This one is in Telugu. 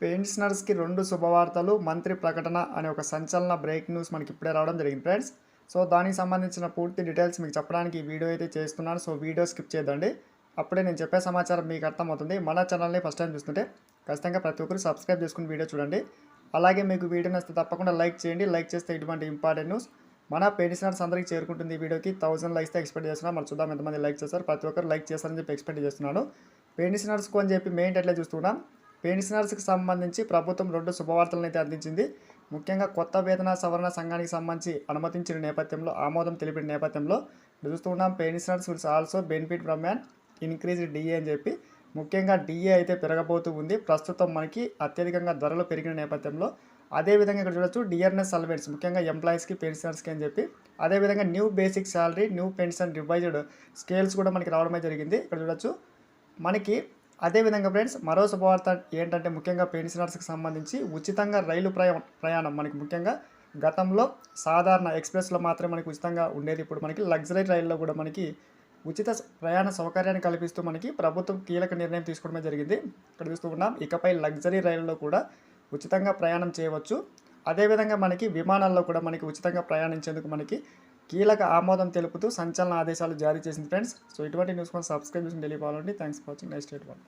పెన్షనర్స్కి రెండు శుభవార్తలు మంత్రి ప్రకటన అనే ఒక సంచలన బ్రేక్ న్యూస్ మనకి ఇప్పుడే రావడం జరిగింది ఫ్రెండ్స్. సో దానికి సంబంధించిన పూర్తి డీటెయిల్స్ మీకు చెప్పడానికి ఈ వీడియో అయితే చేస్తున్నాను. సో వీడియో స్కిప్ చేయదండి అప్పుడే నేను చెప్పే సమాచారం మీకు అర్థమవుతుంది. మన ఛానల్ని ఫస్ట్ టైం చూస్తుంటే ఖచ్చితంగా ప్రతి ఒక్కరు సబ్స్క్రైబ్ చేసుకుని వీడియో చూడండి. అలాగే మీకు వీడియో నచ్చితే తప్పకుండా లైక్ చేయండి. లైక్ చేస్తే ఇటువంటి ఇంపార్టెంట్ న్యూస్ మన పెన్షనర్స్ అందరికీ చేరుకుంటుంది ఈ వీడియోకి. థౌసండ్ లైక్స్ ఎక్స్పెక్ట్ చేస్తున్నాను మరి చూద్దాం ఎంతమంది లైక్ చేస్తారు. ప్రతి ఒక్కరు లైక్ చేస్తారని చెప్పి ఎక్స్పెక్ట్ చేస్తున్నాను. పెన్షనర్స్కు అని చెప్పి మెయిన్ ఎట్లా చూస్తున్నాం. పెన్షనర్స్కి సంబంధించి ప్రభుత్వం రెండు శుభవార్తలను అయితే అందించింది. ముఖ్యంగా కొత్త వేతన సవరణ సంఘానికి సంబంధించి అనుమతించిన నేపథ్యంలో ఆమోదం తెలిపిన నేపథ్యంలో చూస్తున్నాం pensioners will also benefit from an increase DA అని చెప్పి. ముఖ్యంగా డిఏ అయితే పెరగబోతూ ఉంది. ప్రస్తుతం మనకి అత్యధికంగా ధరలు పెరిగిన నేపథ్యంలో అదేవిధంగా ఇక్కడ చూడొచ్చు డిఆర్ఎస్ సల్వెంట్స్ ముఖ్యంగా ఎంప్లాయీస్కి పెన్షనర్స్కి అని చెప్పి. అదేవిధంగా new basic salary new pension revised scales కూడా మనకి రావడమే జరిగింది. ఇక్కడ చూడొచ్చు మనకి అదేవిధంగా ఫ్రెండ్స్ మరో శుభవార్త ఏంటంటే ముఖ్యంగా పెన్షనర్స్కి సంబంధించి ఉచితంగా రైలు ప్రయా ప్రయాణం మనకి ముఖ్యంగా గతంలో సాధారణ ఎక్స్ప్రెస్లో మాత్రమే మనకి ఉచితంగా ఉండేది. ఇప్పుడు మనకి లగ్జరీ రైల్లో కూడా మనకి ఉచిత స- ప్రయాణ సౌకర్యాన్ని కల్పిస్తూ మనకి ప్రభుత్వం కీలక నిర్ణయం తీసుకోవడమే జరిగింది. ఇక్కడ చూస్తూ ఉన్నాం ఇకపై లగ్జరీ రైల్లో కూడా ఉచితంగా ప్రయాణం చేయవచ్చు. అదేవిధంగా మనకి విమానాల్లో కూడా మనకి ఉచితంగా ప్రయాణించేందుకు మనకి కీలక ఆమోదం తెలుపుతూ సంచలన ఆదేశాలు జారీ చేసింది ఫ్రెండ్స్. సో ఇటువంటి న్యూస్ కోసం సబ్స్క్రైబ్ చేసి తెలియపాలండి thanks for watching. Next date one